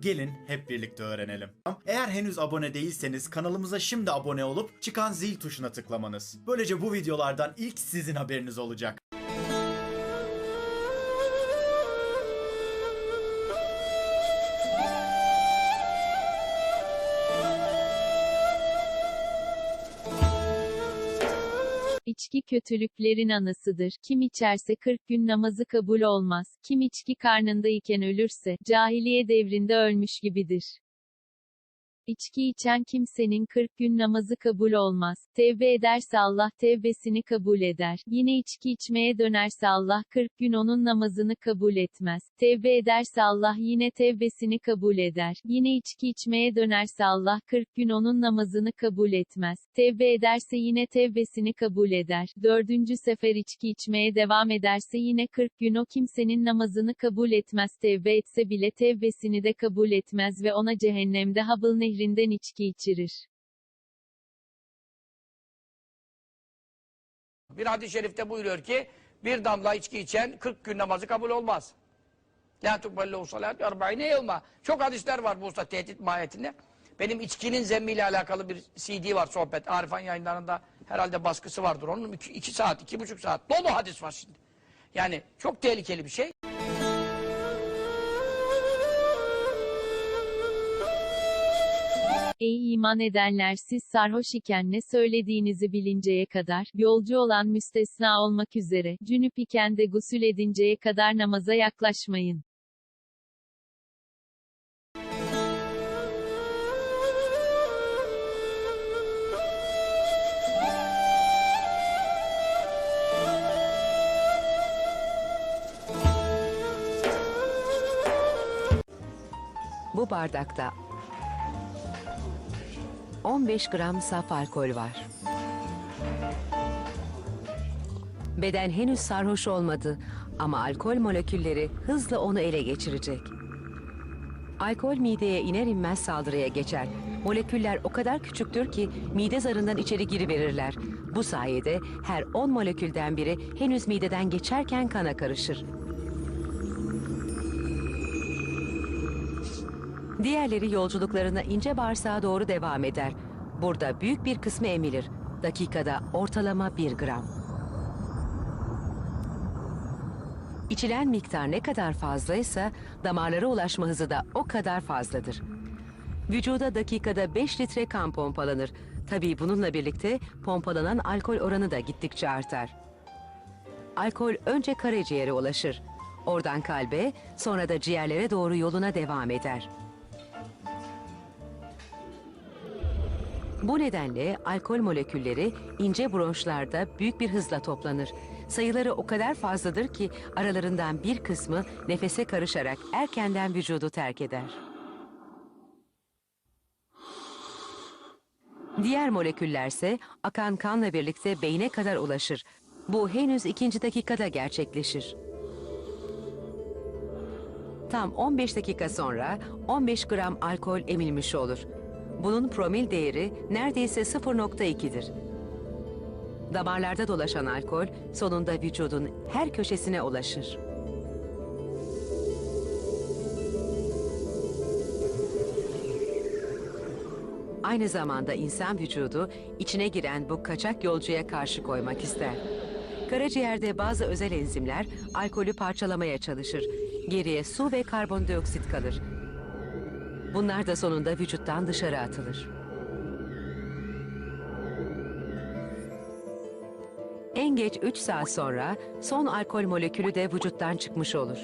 Gelin hep birlikte öğrenelim. Eğer henüz abone değilseniz kanalımıza şimdi abone olup çıkan zil tuşuna tıklamanız. Böylece bu videolardan ilk sizin haberiniz olacak. İçki kötülüklerin anasıdır. Kim içerse 40 gün namazı kabul olmaz. Kim içki karnında iken ölürse, cahiliye devrinde ölmüş gibidir. İçki içen kimsenin 40 gün namazı kabul olmaz. Tevbe ederse Allah tevbesini kabul eder. Yine içki içmeye dönerse Allah 40 gün onun namazını kabul etmez. Tevbe ederse Allah yine tevbesini kabul eder. Yine içki içmeye dönerse Allah 40 gün onun namazını kabul etmez. Tevbe ederse yine tevbesini kabul eder. Dördüncü sefer içki içmeye devam ederse yine 40 gün o kimsenin namazını kabul etmez. Tevbe etse bile tevbesini de kabul etmez ve ona cehennemde Habıl nehrinden içki içirir. Bir hadis-i şerifte buyuruyor ki bir damla içki içen 40 gün namazı kabul olmaz. La tukballu salat arba'ine yevma. Çok hadisler var bu usta tehdit mahiyetinde. Benim içkinin zemmiyle alakalı bir CD var sohbet. Arifan yayınlarında herhalde baskısı vardır. Onun 2 saat, iki buçuk saat. Dolu hadis var şimdi. Yani çok tehlikeli bir şey. Ey iman edenler siz sarhoş iken ne söylediğinizi bilinceye kadar, yolcu olan müstesna olmak üzere, cünüp iken de gusül edinceye kadar namaza yaklaşmayın. Bu bardakta 15 gram saf alkol var. Beden henüz sarhoş olmadı ama alkol molekülleri hızla onu ele geçirecek. Alkol mideye iner inmez saldırıya geçer. Moleküller o kadar küçüktür ki mide zarından içeri giriverirler. Bu sayede her 10 molekülden biri henüz mideden geçerken kana karışır. Diğerleri yolculuklarına ince bağırsağa doğru devam eder. Burada büyük bir kısmı emilir. Dakikada ortalama 1 gram. İçilen miktar ne kadar fazlaysa damarlara ulaşma hızı da o kadar fazladır. Vücuda dakikada 5 litre kan pompalanır. Tabii bununla birlikte pompalanan alkol oranı da gittikçe artar. Alkol önce karaciğere ulaşır. Oradan kalbe, sonra da ciğerlere doğru yoluna devam eder. Bu nedenle alkol molekülleri ince bronşlarda büyük bir hızla toplanır. Sayıları o kadar fazladır ki aralarından bir kısmı nefese karışarak erkenden vücudu terk eder. Diğer moleküllerse akan kanla birlikte beyne kadar ulaşır. Bu henüz ikinci dakikada gerçekleşir. Tam 15 dakika sonra 15 gram alkol emilmiş olur. Bunun promil değeri neredeyse 0.2'dir. Damarlarda dolaşan alkol sonunda vücudun her köşesine ulaşır. Aynı zamanda insan vücudu içine giren bu kaçak yolcuya karşı koymak ister. Karaciğerde bazı özel enzimler alkolü parçalamaya çalışır. Geriye su ve karbondioksit kalır. Bunlar da sonunda vücuttan dışarı atılır. En geç 3 saat sonra son alkol molekülü de vücuttan çıkmış olur.